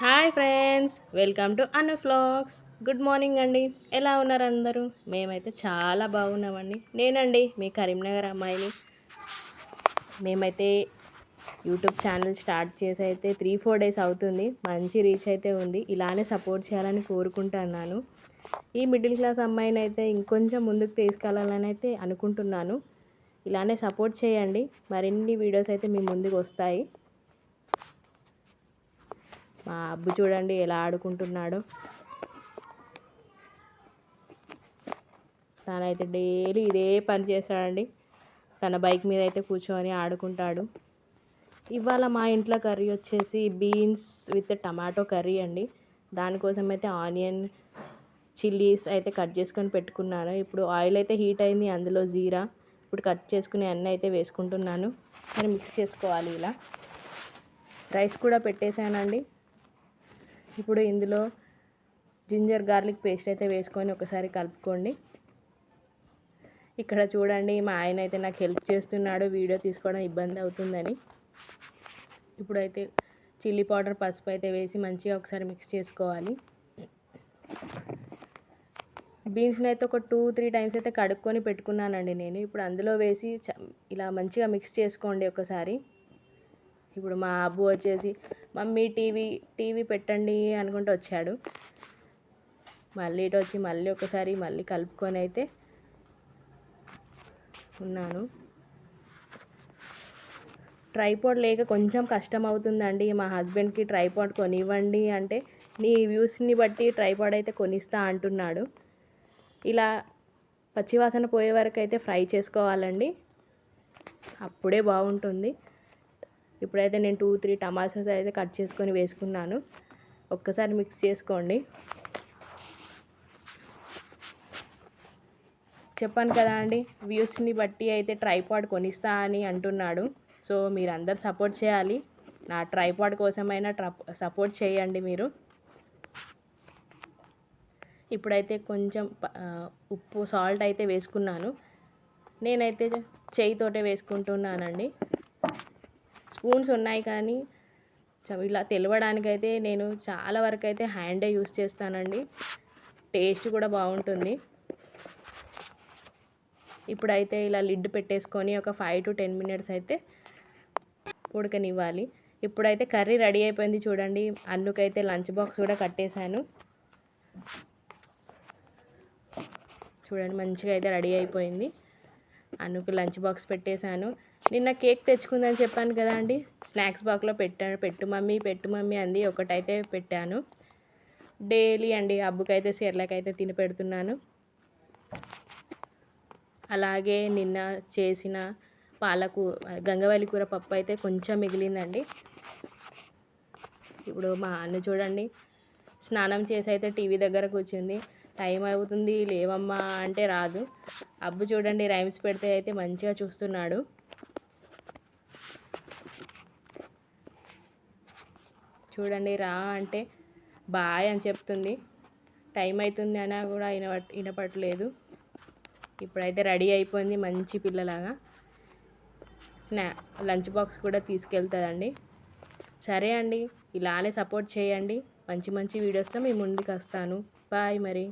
Hi friends welcome to an flags. Good morning అండి. ఎలా ఉన్నారు అందరూ? మేమైతే చాలా బాగున్నామండి. నేనండి మీ కరీంనగర్ అమ్మాయిని. మేమైతే యూట్యూబ్ ఛానల్ స్టార్ట్ చేసి అయితే త్రీ ఫోర్ డేస్ అవుతుంది. మంచి రీచ్ అయితే ఉంది. ఇలానే సపోర్ట్ చేయాలని కోరుకుంటున్నాను. ఈ మిడిల్ క్లాస్ అమ్మాయిని అయితే ఇంకొంచెం ముందుకు తీసుకెళ్ళాలని అయితే అనుకుంటున్నాను. ఇలానే సపోర్ట్ చేయండి. మరిన్ని వీడియోస్ అయితే మీ ముందుకు వస్తాయి. మా అబ్బు చూడండి ఎలా ఆడుకుంటున్నాడు. తనైతే డైలీ ఇదే పని చేస్తాడండి. తన బైక్ మీద అయితే కూర్చొని ఆడుకుంటాడు. ఇవాళ మా ఇంట్లో కర్రీ వచ్చేసి బీన్స్ విత్ టమాటో కర్రీ అండి. దానికోసం అయితే ఆనియన్ చిల్లీస్ అయితే కట్ చేసుకొని పెట్టుకున్నాను. ఇప్పుడు ఆయిల్ అయితే హీట్ అయింది అందులో జీరా. ఇప్పుడు కట్ చేసుకునే అన్నీ అయితే వేసుకుంటున్నాను. మరి మిక్స్ చేసుకోవాలి ఇలా. రైస్ కూడా పెట్టేశానండి. ఇప్పుడు ఇందులో జింజర్ గార్లిక్ పేస్ట్ అయితే వేసుకొని ఒకసారి కలుపుకోండి. ఇక్కడ చూడండి మా ఆయన అయితే నాకు హెల్ప్ చేస్తున్నాడు వీడియో తీసుకోవడం ఇబ్బంది అవుతుందని. ఇప్పుడైతే చిల్లీ పౌడర్ పసుపు అయితే వేసి మంచిగా ఒకసారి మిక్స్ చేసుకోవాలి. బీన్స్ని అయితే ఒక టూ త్రీ టైమ్స్ అయితే కడుక్కొని పెట్టుకున్నానండి నేను. ఇప్పుడు అందులో వేసి ఇలా మంచిగా మిక్స్ చేసుకోండి ఒకసారి. ఇప్పుడు మా అబ్బు వచ్చేసి మమ్మీ టీవీ టీవీ పెట్టండి అనుకుంటూ వచ్చాడు. మళ్ళీ ఇటు వచ్చి మళ్ళీ ఒకసారి మళ్ళీ కలుపుకొని అయితే ఉన్నాను. ట్రైపాడ్ లేక కొంచెం కష్టం అవుతుందండి మా హస్బెండ్కి ట్రైపాడ్ కొనివ్వండి అంటే నీ వ్యూస్ని బట్టి ట్రైపాడ్ అయితే కొనిస్తా అంటున్నాడు. ఇలా పచ్చివాసన పోయే వరకు అయితే ఫ్రై చేసుకోవాలండి. అప్పుడే బాగుంటుంది. ఇప్పుడైతే నేను టూ త్రీ టమాటాస్ అయితే కట్ చేసుకొని వేసుకున్నాను. ఒక్కసారి మిక్స్ చేసుకోండి. చెప్పాను కదా అండి వ్యూస్ని బట్టి అయితే ట్రైపాడ్ కొనిస్తా అని అంటున్నాడు. సో మీరు అందరు సపోర్ట్ చేయాలి. నా ట్రైపాడ్ కోసమైనా సపోర్ట్ చేయండి మీరు. ఇప్పుడైతే కొంచెం ఉప్పు సాల్ట్ అయితే వేసుకున్నాను. నేనైతే చేయితోటే వేసుకుంటున్నానండి. స్పూన్స్ ఉన్నాయి కానీ ఇలా తెలవడానికైతే నేను చాలా వరకు అయితే హ్యాండే యూస్ చేస్తానండి. టేస్ట్ కూడా బాగుంటుంది. ఇప్పుడైతే ఇలా లిడ్ పెట్టేసుకొని ఒక ఫైవ్ టు టెన్ మినిట్స్ అయితే ఉడకనివ్వాలి. ఇప్పుడైతే కర్రీ రెడీ అయిపోయింది చూడండి. అన్నుకైతే లంచ్ బాక్స్ కూడా కట్టేశాను. చూడండి మంచిగా అయితే రెడీ అయిపోయింది. అన్నుకు లంచ్ బాక్స్ పెట్టేశాను. నిన్న కేక్ తెచ్చుకుందని చెప్పాను కదా అండి. స్నాక్స్ బాక్లో పెట్టాను పెట్టు మమ్మీ పెట్టు మమ్మీ అంది. ఒకటైతే పెట్టాను. డైలీ అండి అబ్బుకైతే అయితే తిని పెడుతున్నాను. అలాగే నిన్న చేసిన పాలకు గంగవల్లి కూర పప్పు అయితే కొంచెం మిగిలిందండి. ఇప్పుడు మా అన్న చూడండి స్నానం చేసి అయితే టీవీ దగ్గర కూర్చుంది. టైం అవుతుంది లేవమ్మా అంటే రాదు. అబ్బు చూడండి రైమ్స్ పెడితే అయితే మంచిగా చూస్తున్నాడు. చూడండి రా అంటే బాయ్ అని చెప్తుంది. టైం అవుతుంది అయినా కూడా వినవ వినపట్లేదు ఇప్పుడైతే రెడీ అయిపోయింది మంచి పిల్లలాగా. స్నా లంచ్ బాక్స్ కూడా తీసుకెళ్తుందండి. సరే అండి ఇలానే సపోర్ట్ చేయండి. మంచి మంచి వీడియోస్తో మీ ముందుకు వస్తాను. బాయ్ మరి.